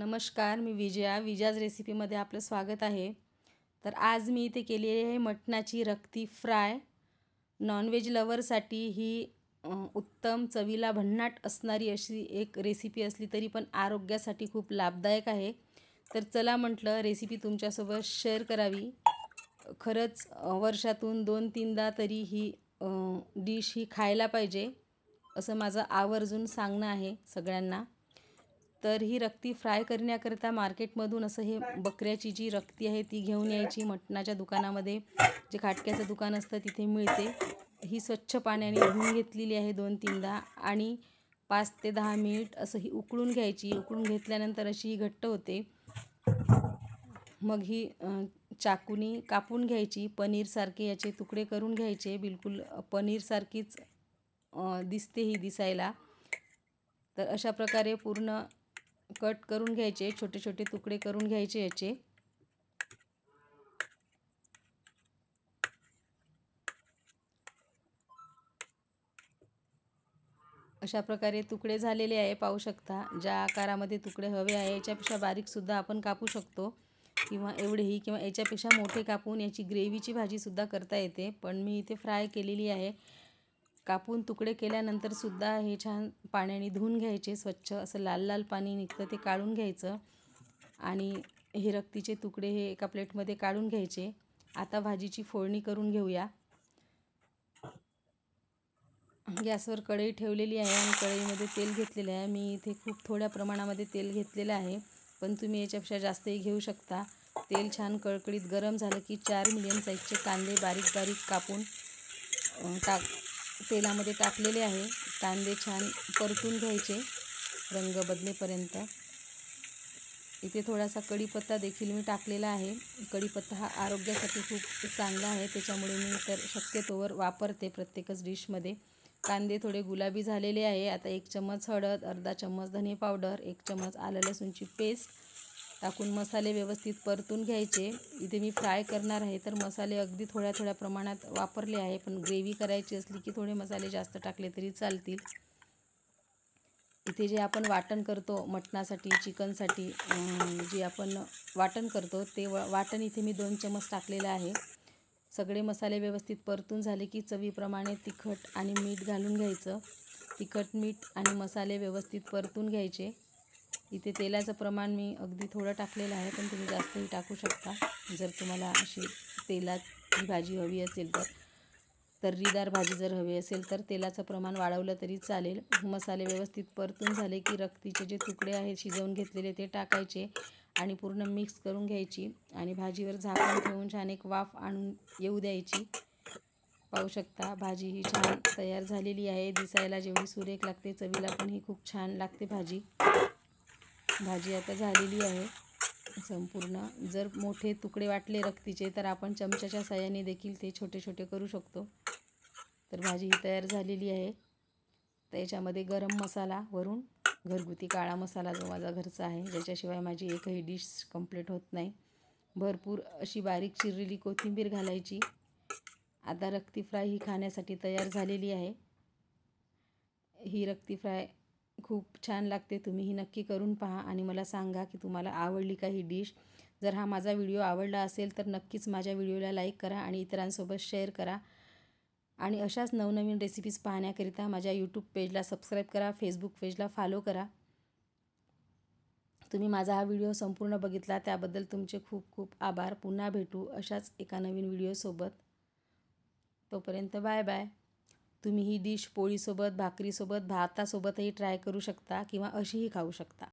नमस्कार मी विजया. विजाज रेसिपीमध्ये आपलं स्वागत आहे. तर आज मी इथे केलेली आहे मटणाची रक्ती फ्राय. नॉनव्हेज लवरसाठी ही उत्तम चवीला भन्नाट असणारी अशी एक रेसिपी असली तरी पण आरोग्यासाठी खूप लाभदायक आहे. तर चला म्हटलं रेसिपी तुमच्यासोबत शेअर करावी. खरंच वर्षातून दोन तीनदा तरी ही डिश ही खायला पाहिजे असं माझं आवर्जून सांगणं आहे सगळ्यांना. तर ही रक्ती फ्राय करण्याकरिता मार्केटमधून असं हे बकऱ्याची जी रक्ती आहे ती घेऊन यायची मटणाच्या दुकानामध्ये. जे खाटक्याचं दुकान असतं तिथे मिळते. ही स्वच्छ पाण्याने धुवून घेतलेली आहे दोन तीनदा आणि पाच ते दहा मिनिट असं ही उकळून घ्यायची. उकळून घेतल्यानंतर अशी ही घट्ट होते. मग ही चाकूनी कापून घ्यायची. पनीरसारखे याचे तुकडे करून घ्यायचे. बिलकुल पनीरसारखीच दिसते ही दिसायला. तर अशा प्रकारे पूर्ण कट करून घ्यायचे छोटे छोटे तुकडे करून घ्यायचे याचे. अशा प्रकारे तुकडे झालेले आहे पाहू शकता. ज्या आकारामध्ये तुकडे हवे आहे याच्यापेक्षा बारीकसुद्धा आपण कापू शकतो. किंवा एवढेही किंवा याच्यापेक्षा मोठे कापून याची ग्रेव्हीची भाजीसुद्धा करता येते. पण मी इथे फ्राय केलेली आहे. कापून तुकडे केल्यानंतर सुद्धा हे छान पाण्याने धुवून घ्यायचे स्वच्छ असं लाल लाल पाणी निघतं ते काढून घ्यायचं. आणि हे रक्तीचे तुकडे हे एका प्लेटमध्ये काढून घ्यायचे. आता भाजीची फोडणी करून घेऊया. गॅसवर कढई ठेवलेली आहे आणि कढईमध्ये तेल घेतलेलं आहे. मी इथे खूप थोड्या प्रमाणामध्ये तेल घेतलेलं आहे पण तुम्ही याच्यापेक्षा जास्तही घेऊ शकता. तेल छान कळकळीत गरम झालं की चार मिडियम साईजचे कांदे बारीक बारीक कापून टाक तेलामध्ये टाकलेले आहे. कांदे छान परतून घ्यायचे रंग बदलेपर्यंत. इथे थोडासा कढीपत्ता देखील मी टाकलेला आहे. कढीपत्ता हा आरोग्यासाठी खूप चांगला आहे त्याच्यामुळे मी तर शक्यतोवर वापरते प्रत्येकच डिशमध्ये कांदे थोडे गुलाबी झालेले आहे. आता एक चम्मच हळद अर्धा चम्मच धने पावडर एक चम्मच आलं लसूणची पेस्ट टाकून मसाले व्यवस्थित परतून घ्यायचे. इथे मी फ्राय करणार आहे तर मसाले अगदी थोड्या थोड्या प्रमाणात वापरले आहे पण ग्रेव्ही करायची असली की थोडे मसाले जास्त टाकले तरी चालतील. इथे जे आपण वाटण करतो मटणासाठी चिकनसाठी जे आपण वाटण करतो ते वाटण इथे मी दोन चमच टाकलेलं आहे. सगळे मसाले व्यवस्थित परतून झाले की चवीप्रमाणे तिखट आणि मीठ घालून घ्यायचं. तिखट मीठ आणि मसाले व्यवस्थित परतून घ्यायचे. इथे तेलाचं प्रमाण मी अगदी थोडं टाकलेलं आहे पण तुम्ही जास्तही टाकू शकता. जर तुम्हाला अशी तेलात भाजी हवी असेल तर तर्रीदार भाजी जर हवी असेल तर तेलाचं प्रमाण वाढवलं तरी चालेल. मसाले व्यवस्थित परतून झाले की रक्तीचे जे तुकडे आहेत शिजवून घेतलेले ते टाकायचे आणि पूर्ण मिक्स करून घ्यायची आणि भाजीवर झाकण ठेवून छान एक वाफ आणून येऊ द्यायची. पाहू शकता भाजी ही छान तयार झालेली आहे. दिसायला जेवढी सुरेख लागते चवीला पण ही खूप छान लागते भाजी. भाजी आता झालेली आहे संपूर्ण. जर मोठे तुकडे वाटले रक्तीचे तर आपण चमच्याच्या साह्याने देखील ते छोटे छोटे करू शकतो. तर भाजी ही तयार झालेली आहे. तर याच्यामध्ये गरम मसाला वरून घरगुती काळा मसाला जो माझा घरचा आहे ज्याच्याशिवाय माझी एकही डिश कंप्लीट होत नाही. भरपूर अशी बारीक चिरलेली कोथिंबीर घालायची. आता रक्ती फ्राय ही खाण्यासाठी तयार झालेली आहे. ही रक्ती फ्राय खूप छान लागते. तुम्हीही नक्की करून पहा आणि मला सांगा की तुम्हाला आवडली का ही डिश. जर हा माझा व्हिडिओ आवडला असेल तर नक्कीच माझ्या व्हिडिओला लाईक करा आणि इतरांसोबत शेअर करा. आणि अशाच नवनवीन रेसिपीज पाहण्याकरिता माझ्या यूट्यूब पेजला सबस्क्राईब करा फेसबुक पेजला फॉलो करा. तुम्ही माझा हा व्हिडिओ संपूर्ण बघितला त्याबद्दल तुमचे खूप खूप आभार. पुन्हा भेटू अशाच एका नवीन व्हिडिओसोबत. तोपर्यंत बाय बाय. तुम्ही ही डिश पोळीसोबत भाकरीसोबत भातासोबतही ट्राय करू शकता किंवा अशीही खाऊ शकता.